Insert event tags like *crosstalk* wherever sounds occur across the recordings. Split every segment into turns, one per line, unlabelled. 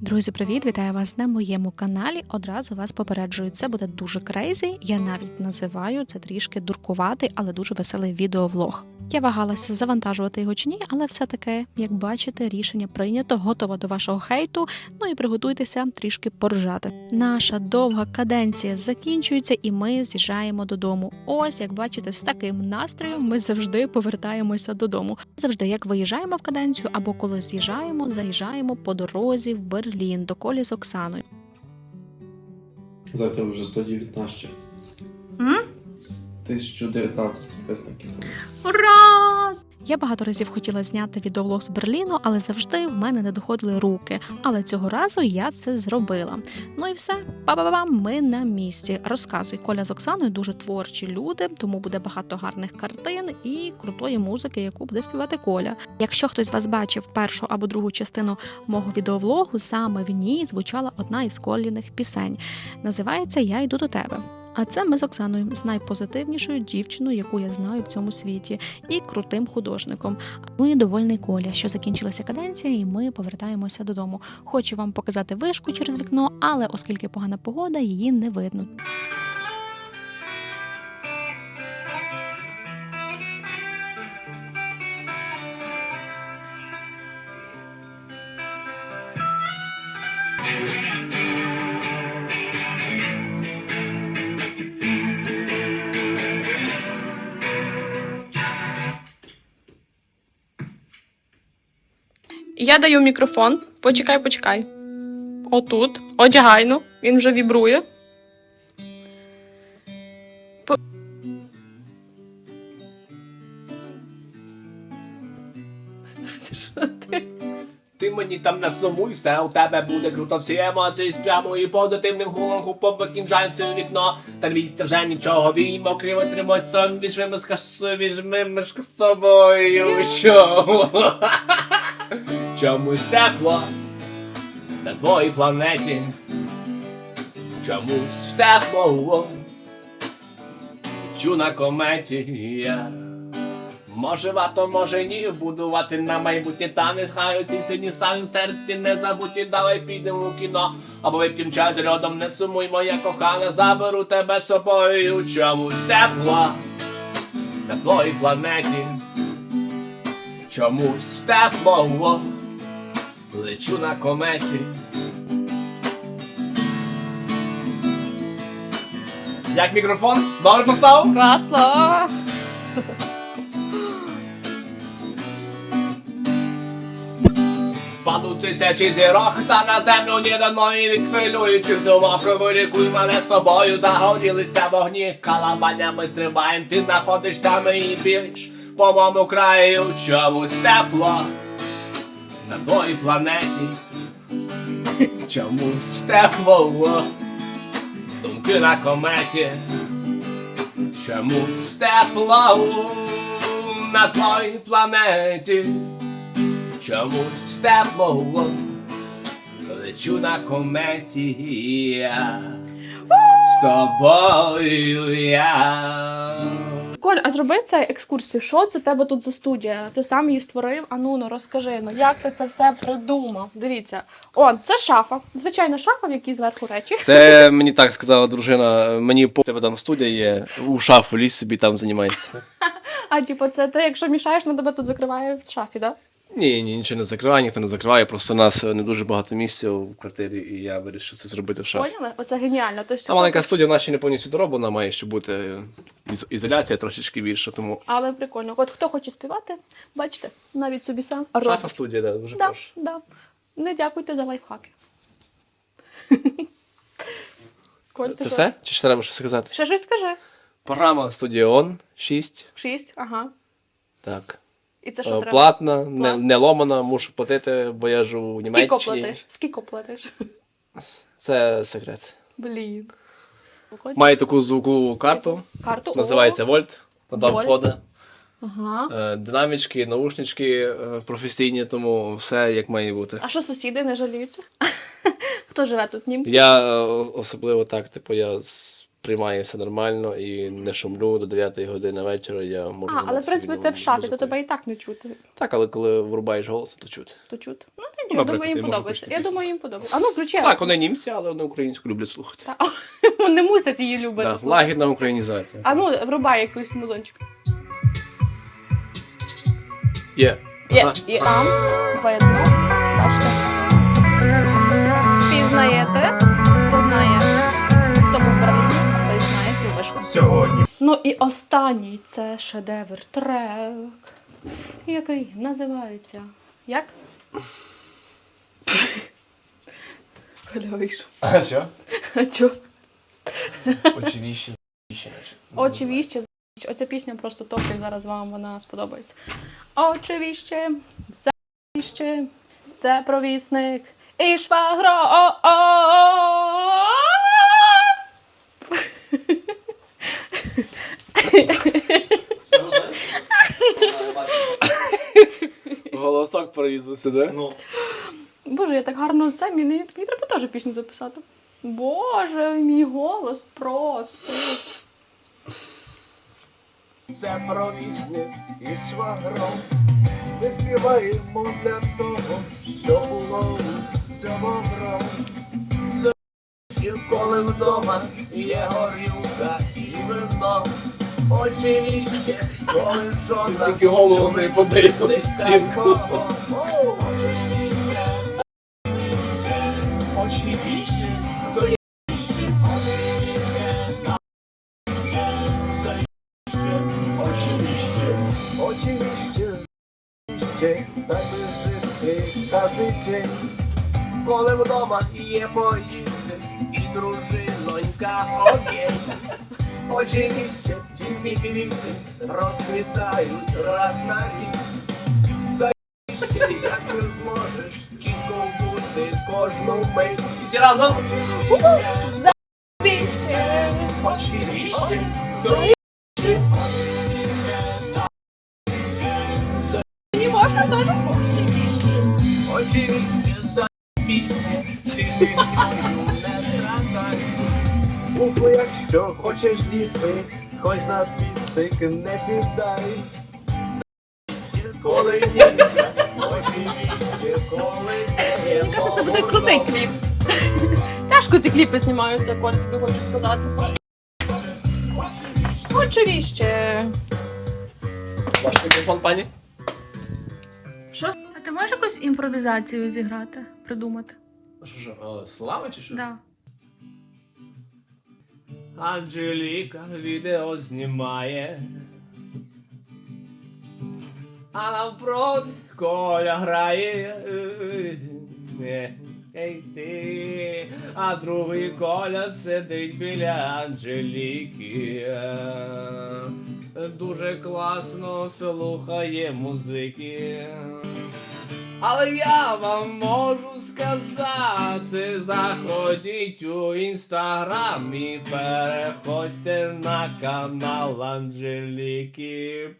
Друзі, привіт! Вітаю вас на моєму каналі. Одразу вас попереджую, це буде дуже крейзі. Я навіть називаю це трішки дуркуватий, але дуже веселий відеовлог. Я вагалася завантажувати його чи ні, але все таки, як бачите, рішення прийнято, готова до вашого хейту. Ну і приготуйтеся трішки поржати. Наша довга каденція закінчується, і ми з'їжджаємо додому. Ось, як бачите, з таким настроєм ми завжди повертаємося додому. Завжди, як виїжджаємо в каденцію або коли з'їжджаємо, заїжджаємо по дорозі в Берлін до колі з Оксаною.
Завтра вже 119.
М?
1019 підписників.
Ура! Я багато разів хотіла зняти відеоблог з Берліну, але завжди в мене не доходили руки. Але цього разу я це зробила. Ну і все, па-ба-бам, ми на місці. Розказуй, Коля з Оксаною дуже творчі люди, тому буде багато гарних картин і крутої музики, яку буде співати Коля. Якщо хтось з вас бачив першу або другу частину мого відеовлогу, саме в ній звучала одна із коліних пісень. Називається Я йду до тебе. А це ми з Оксаною, з найпозитивнішою дівчиною, яку я знаю в цьому світі, і крутим художником. І довольний Коля, що закінчилася каденція, і ми повертаємося додому. Хочу вам показати вишку через вікно, але оскільки погана погода, її не видно.
Я даю мікрофон. Почекай, почекай. Отут. Одягай, ну. Він вже вібрує.
Ти мені там не сумуй, все у тебе буде круто, всі емоції спрямо і позитивним гулом купом викінжається у вікно. Та війська вже нічого віймо, криво тримать сон, візьми скасу, візьми мишка з собою. Що? Чомусь тепло на твоїй планеті. Чомусь тепло. Чу на кометі я. Може варто, може ні, будувати на майбутнє та не хай оці сині самі в серці не забуті, давай підемо у кіно, або вип'єм чай з льодом, не сумуй, моя кохана, заберу тебе з собою, чомусь тепло на твоїй планеті, чомусь тепло, лечу на кометі. Як мікрофон? Добре поставив?
Класно!
Впаду тисячі зірок та на землю ні одної від хвилюючих думок Вилікуй мене з собою, загорілися вогні Калабанями стрибаєм, ти знаходишся мені більш По моєму краю чомусь тепло На твоїй планеті. Чомусь тепло Думки на кометі. Чомусь тепло на твоїй планеті? Чомусь тепло лечу на кометі. Я з тобою я.
Коль, а зроби це екскурсію. Що це тебе тут за студія? Ти сам її створив? А ну, ну розкажи, ну як ти це все придумав? Дивіться. О, це шафа. Звичайна шафа, в якій зверху речі.
Це мені так сказала дружина. Мені по тебе там студія є, у шафу лізь собі там займайся. *laughs*
А типу, це ти, якщо мішаєш, на тебе тут закриває в шафі, да?
Ні, ні, нічого не закриває, ніхто не закриває. Просто у нас не дуже багато місця в квартирі, і я вирішив це зробити в шафі.
Поняли? Оце геніально. Тобто,
Та маленька студія в нас ще не повністю дороблена, має ще бути із- ізоляція трошечки більша, тому
Але прикольно. От хто хоче співати, бачите, навіть собі сам
шафа студія, да, дуже
Да,
прошу.
да. Не дякуйте за лайфхаки. *laughs* Коль,
Це
що?
все? Чи ще треба щось сказати?
Ще щось скажи.
Програма студія ОН 6.
Шість, ага.
Так.
І це що
Е,
треба?
Платна, не, не ломана, мушу платити, бо я живу у
Скільки платиш? Скільки платиш?
Це секрет.
Блін.
Маю таку звукову карту.
Карту.
Називається Вольт. Два входи.
Ага.
Е, Динамічки, наушнички е, професійні, тому все як має бути.
А що сусіди не жаліються? *laughs* Хто живе тут? Німці?
Я особливо так, типу, я з сприймаю все нормально і не шумлю до 9 години вечора. Я можу.
А, але в
займатися
принципі ти
відомою
в шафі, то
музикою.
тебе і так не чути.
Так, але коли врубаєш голос, то чути.
То чути. Ну,
Ну,
нічого,
наприклад,
думаю, їм
можу
подобається. Я думаю, їм подобається. А ну, включи.
Так, вони німці, але вони українську люблять слухати. *laughs*
Вони мусять її любити.
Да,
слухати.
лагідна українізація.
А ну, врубай якийсь музончик.
Є.
Є, і там видно.
Сьогодні.
Ну і останній це шедевр трек, який називається. Як? Коля вийшов.
А що?
А чо?
Очевидно,
Очі віще, з***. Оця пісня просто топ, і зараз вам вона сподобається. Очі віще, завіще, це провісник і швагро.
Голосок проїздився, да?
Ну,
Боже, я так гарно це, мені, мені треба теж пісню записати. Боже, мій голос просто.
Це провісник і швагром. Ми співаємо для того, що було усього гром. Коли вдома є горілка і вино, очі віще, коли жона.
Тільки голову не побий об
Це
стінку.
такого. Очі віще, очі віще, зорі віще, очі віще, очі віще, віще, так би жити кожен день. Коли вдома є поїсти і дружинонька окей. Очі віще, квіти розквітають раз на рік. Ще якщо зможеш чічко бути кожну мить. І всі разом.
Віще.
Очі віще,
Мені можна теж?
очі віще, очі віще, за більше, цілою не страдай. Букву, якщо хочеш з'їсти, хоч на підсик не сідай. Коли ні, очі віще, коли не
Мені кажется, це буде крутий кліп. Тяжко ці кліпи знімаються, Коль, тобі хочу сказати. Очі віще.
Ваш мікрофон, пані?
Що? А ти можеш якусь імпровізацію зіграти, придумати?
Що що, слава чи що?
Да.
Анжеліка відео знімає. А навпроти Коля грає. Е, Ей ти, а другий Коля сидить біля Анжеліки. Е, Дуже класно слухає музики. Але я вам можу сказати, заходіть у інстаграм і переходьте на канал Анжеліки.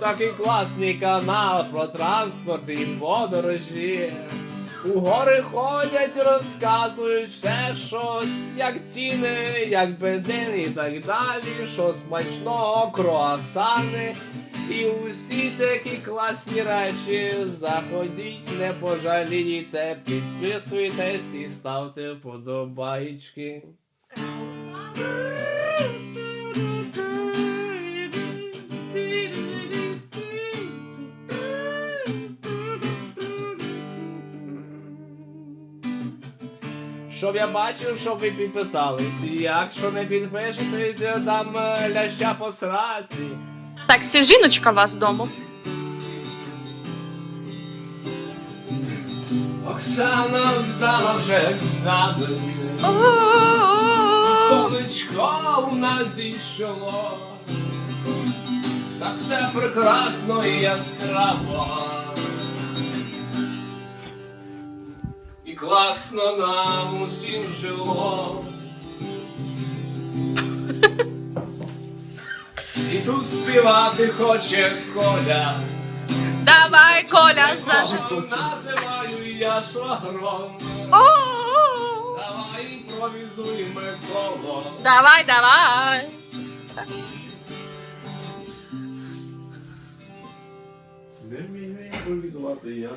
Такий класний канал про транспорт і подорожі. У гори ходять, розказують все щось, як ціни, як бензин і так далі, що смачного, круасани. І усі такі класні речі. Заходіть, не пожалієте, підписуйтесь і ставте вподобайки. Щоб я бачив, щоб ви підписались. Якщо не підпишетесь, дам ляща по сраці.
Так, всі жіночка вас вдома.
Оксана здала вже екзамен. Сонечко у нас зійшло. Так все прекрасно і яскраво. І класно нам усім жило. Тут співати хоче Коля.
Давай, Коля,
Кого називаю я швагром. Давай імпровізуємо коло.
Давай, давай.
Не вмію імпровізувати я.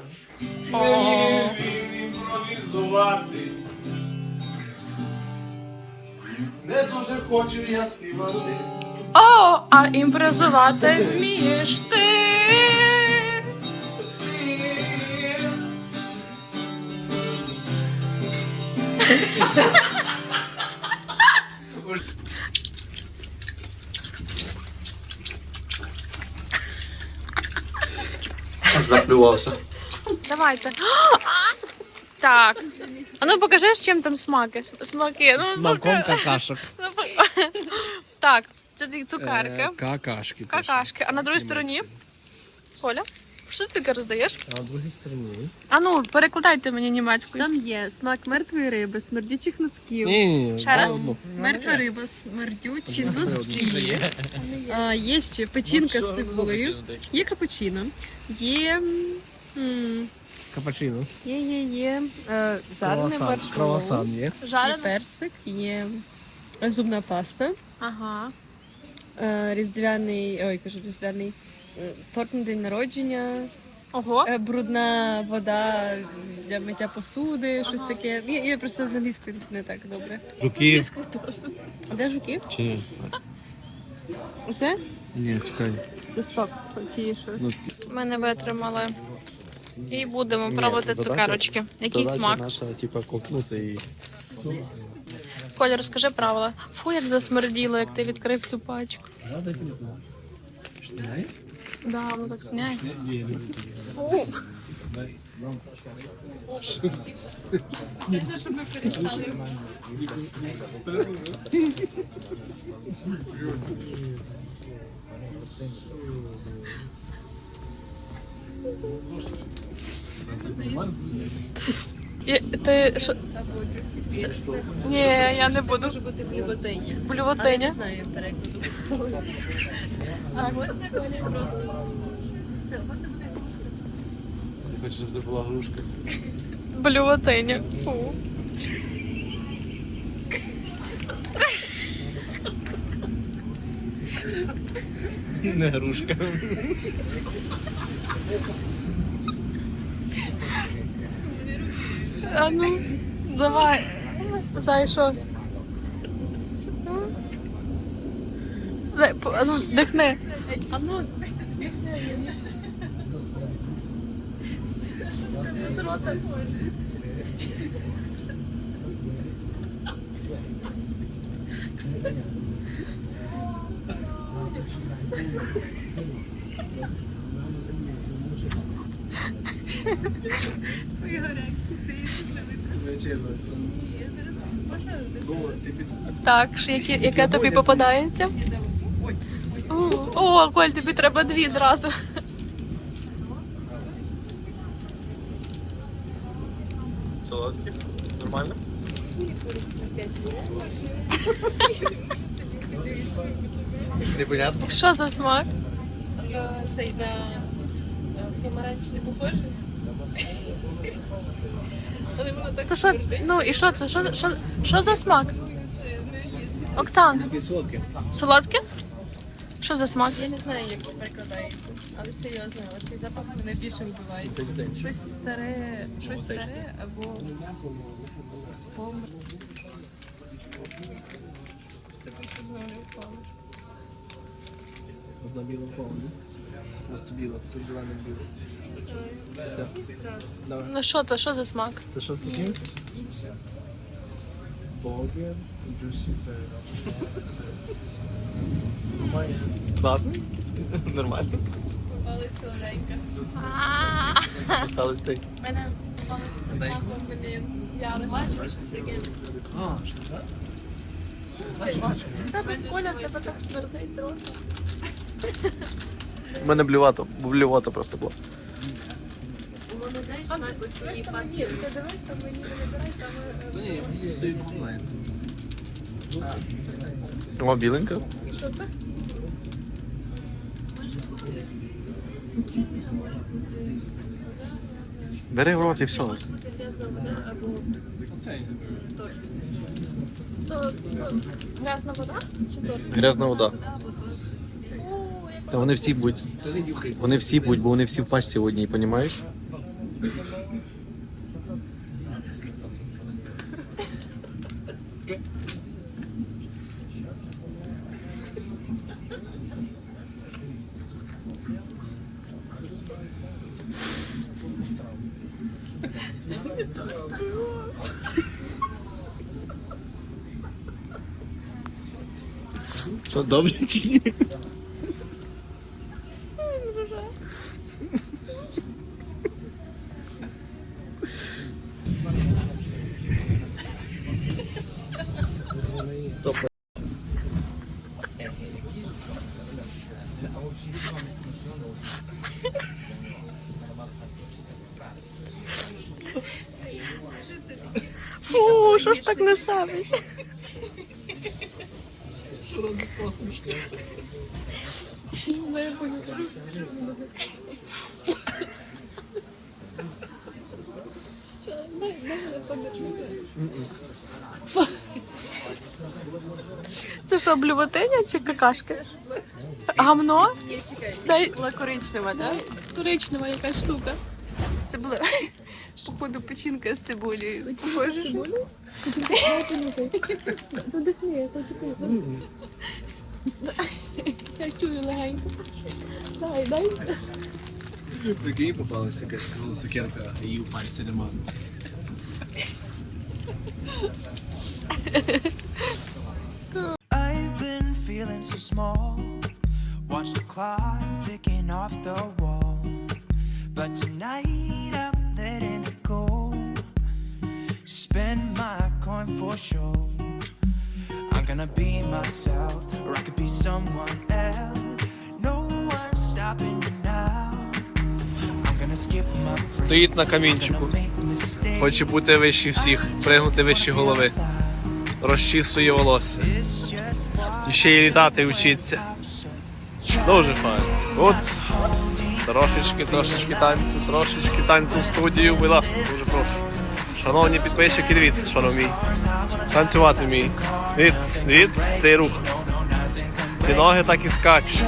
О.
Не вмію імпровізувати.
Не дуже хочу я співати.
А імпровізувати вмієш ти.
Заплювався.
Давайте. Так. А ну покажи, з чим там смаки. Смаки. Ну,
Смаком
пока-
какашок. *laughs*
Ну, по- Так, це цукерки,
Е, Какашки.
какашки. А на другій стороні? Коля? Що ти таке роздаєш?
А на другій стороні.
А ну, перекладайте мені німецькою.
Там є смак мертвої риби, смердючих носків.
Ні, ні, ні.
Ще раз?
ну,
Мертва риба, смердючі носки. А, є ще печінка з цибулею, є капучино, є. м,
Капучино.
Є, є, є. е, Жарене
Круасан. є.
є
Жарено?
персик, є зубна паста,
Ага.
Е, різдвяний, ой, кажу, різдвяний. е, Торт на день народження,
Ого.
е, брудна вода для миття посуди, щось таке. Я, я просто з англійською не так добре.
Жуки.
Де жуки?
Чи ні?
Оце?
Ні, чекай.
Це сок з цієї що.
Носки.
Ми не витримали. І будемо пробувати цукерочки. Який смак?
наша, типа, кокнути і...
Коля, розкажи правила. Фу, як засмерділо, як ти відкрив цю пачку. Да, воно так сняє. Фу. І, ти що? Це... Ні, я не буду.
Може бути блювотиня. Але я не
Блювотиня.
знаю перекладу. А оце Коля просто. Це, оце буде
Ти хочеш, щоб це була грушка?
Блювотиня. Фу.
Не грушка.
А ну, давай. Зай, а ну, дихни. А ну, Так, що які, яке тобі попадається? О, О, Коль, тобі треба дві зразу.
Солодкі? Нормально? Непонятно?
Що за смак?
Цей на помаранч не похожий.
Це що? Ну і що це? Що, що, що за смак? Оксан,
Такі солодкі.
солодке? Що за смак?
Я не знаю, як це перекладається, але серйозно, оцей запах мене більше вбиває. Щось старе, щось старе або
Одна біла повна. Просто біла, це зелене біло. Це, давай.
Ну що то, що за смак?
Це що таке? Бургер, джусі
Класний? Нормально?
попали солоденько.
Осталось ти.
У мене попали з смаком, блін. Я не бачу, щось таке.
А, що це?
Тебе Коля, тебе так смердить рот.
У мене блювато, блювато просто було.
Воно, знаєш, смак цієї пасти.
Ти дивись, там мені не вибирай саме.
Ні, все.
О, біленька.
І що це?
Бери в рот і все.
Грязна вода чи торт?
Грязна вода. Та вони всі будуть. Вони всі будуть, бо вони всі в пачці одній, понімаєш? Що добре чи ні?
Фу, що ж так не савиш? Це що, блювотиня чи какашки? Гамно? Дай
Була коричнева, так?
коричнева якась штука.
Це була, походу, печінка з цибулею. Похоже.
Додихни, я хочу пити. Я чую легенько. Дай, дай.
Прикинь, попалася якась сокерка, і її в пальці нема.
I've been feeling so small. Watch the clock ticking off the wall. But tonight I'm letting it go. Spend my coin for sure. I'm gonna be myself, or I could be someone else. No one's stopping me now. I'm gonna skip my.
Стоїть на камінчику. Хоче бути вищий всіх, пригнути вище голови. Розчісує волосся. І ще й літати вчиться. Дуже файно. От. Трошечки, трошечки танцю, трошечки танцю в студію, будь ласка, дуже прошу. Шановні підписчики, дивіться, що вмій. Танцювати вмій. Дивіться, дивіться, цей рух. Ці ноги так і скачуть.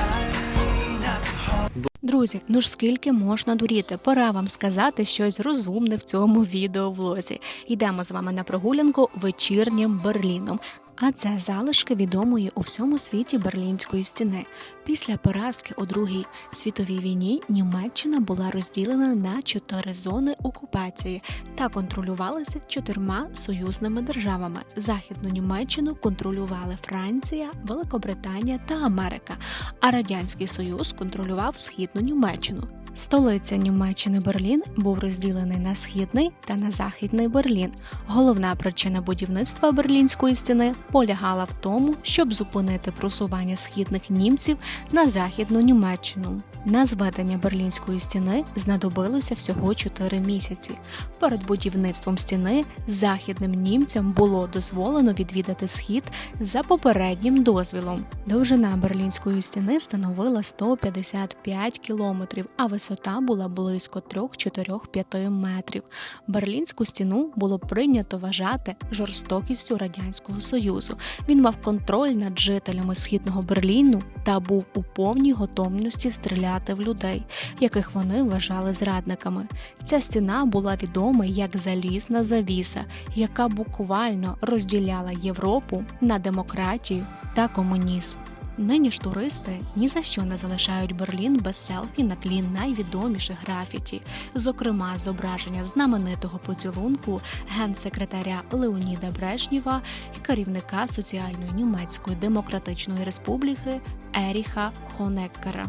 Друзі, ну ж скільки можна дуріти? Пора вам сказати щось розумне в цьому відеовлозі. Йдемо з вами на прогулянку вечірнім Берліном. А це залишки відомої у всьому світі берлінської стіни. Після поразки у Другій світовій війні Німеччина була розділена на чотири зони окупації та контролювалася чотирма союзними державами. Західну Німеччину контролювали Франція, Великобританія та Америка, а радянський союз контролював східну Німеччину. Столиця Німеччини Берлін був розділений на східний та на західний Берлін. Головна причина будівництва берлінської стіни полягала в тому, щоб зупинити просування східних німців на західну Німеччину. На зведення берлінської стіни знадобилося всього 4 місяці. Перед будівництвом стіни західним німцям було дозволено відвідати схід за попереднім дозвілом. Довжина берлінської стіни становила 155 кілометрів, а висота була близько 3-4-5 метрів. Берлінську стіну було прийнято вважати жорстокістю радянського союзу. Він мав контроль над жителями східного Берліну та був у повній готовності стріляти в людей, яких вони вважали зрадниками. Ця стіна була відома як залізна завіса, яка буквально розділяла Європу на демократію та комунізм. Нині ж туристи ні за що не залишають Берлін без селфі на тлі найвідоміших графіті, зокрема зображення знаменитого поцілунку генсекретаря Леоніда Брешнєва і керівника соціальної німецької демократичної республіки Еріха Хонеккера.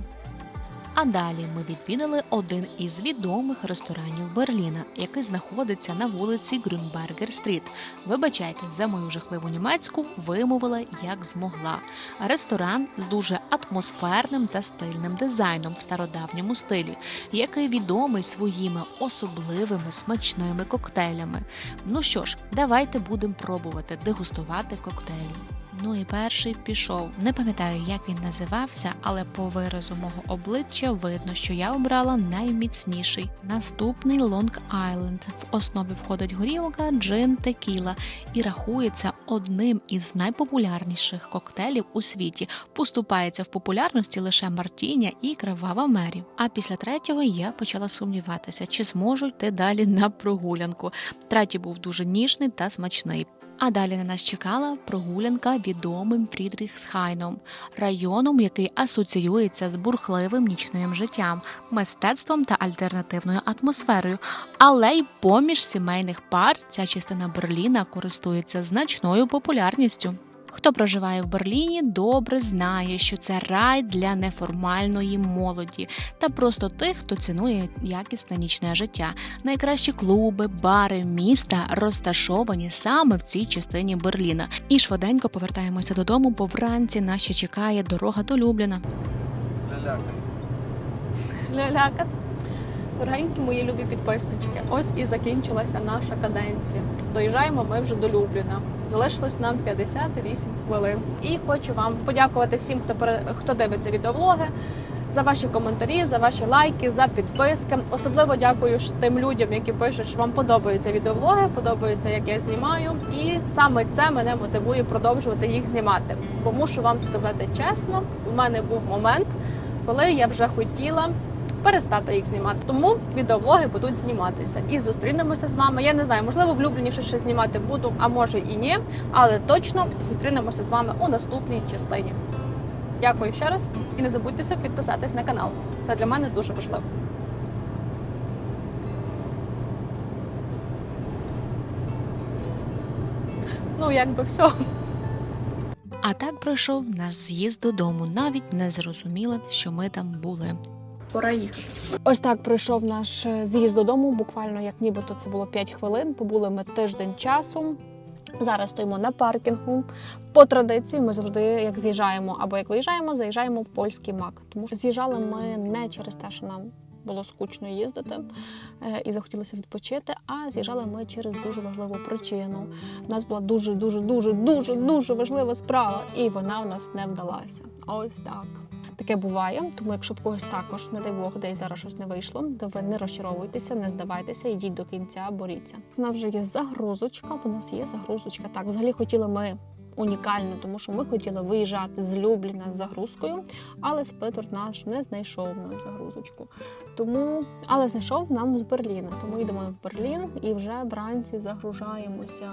А далі ми відвідали один із відомих ресторанів Берліна, який знаходиться на вулиці Грюнбергер Стріт. Вибачайте за мою жахливу німецьку, вимовила як змогла. Ресторан з дуже атмосферним та стильним дизайном в стародавньому стилі, який відомий своїми особливими смачними коктейлями. Ну що ж, давайте будемо пробувати дегустувати коктейлі. Ну і перший пішов. Не пам'ятаю, як він називався, але по виразу мого обличчя видно, що я обрала найміцніший. Наступний Лонг Айленд. В основі входить горілка, джин, текіла і рахується одним із найпопулярніших коктейлів у світі. Поступається в популярності лише Мартіня і Кривава Мері. А після третього я почала сумніватися, чи зможу йти далі на прогулянку. Третій був дуже ніжний та смачний. А далі на нас чекала прогулянка відомим Фрідріхсхайном, районом, який асоціюється з бурхливим нічним життям, мистецтвом та альтернативною атмосферою. Але й поміж сімейних пар ця частина Берліна користується значною популярністю. Хто проживає в Берліні, добре знає, що це рай для неформальної молоді та просто тих, хто цінує якісне нічне життя. Найкращі клуби, бари міста розташовані саме в цій частині Берліна. І швиденько повертаємося додому, бо вранці нас ще чекає дорога до Любліна.
Ляляка.
Лялякат. Дорогенькі мої любі підписнички, ось і закінчилася наша каденція. Доїжджаємо ми вже до Любліна. Залишилось нам 58 хвилин. І хочу вам подякувати всім, хто хто дивиться відеоблоги, за ваші коментарі, за ваші лайки, за підписки. Особливо дякую тим людям, які пишуть, що вам подобаються відеоблоги, подобається, як я знімаю. І саме це мене мотивує продовжувати їх знімати. Бо мушу вам сказати чесно, у мене був момент, коли я вже хотіла перестати їх знімати. Тому відеоблоги будуть зніматися. І зустрінемося з вами. Я не знаю, можливо, в Любліні ще знімати буду, а може і ні. Але точно зустрінемося з вами у наступній частині. Дякую ще раз і не забудьтеся підписатись на канал. Це для мене дуже важливо. Ну, якби все.
А так пройшов наш з'їзд додому. Навіть не зрозуміла, що ми там були.
Пора їхати. Ось так пройшов наш е, з'їзд додому. Буквально як нібито це було 5 хвилин. Побули ми тиждень часу. Зараз стоїмо на паркінгу. По традиції ми завжди, як з'їжджаємо або як виїжджаємо, заїжджаємо в польський мак. Тому що з'їжджали ми не через те, що нам було скучно їздити е, і захотілося відпочити. А з'їжджали ми через дуже важливу причину. У нас була дуже, дуже, дуже, дуже, дуже важлива справа, і вона у нас не вдалася. Ось так. Таке буває, тому якщо в когось також, не дай Бог, десь зараз щось не вийшло, то ви не розчаровуйтеся, не здавайтеся, йдіть до кінця, боріться. У нас вже є загрузочка. В нас є загрузочка. Так, взагалі хотіли ми унікально, тому що ми хотіли виїжджати з Любліна з загрузкою, але спитор наш не знайшов нам загрузочку. Тому, але знайшов нам з Берліна. Тому йдемо в Берлін і вже вранці загружаємося.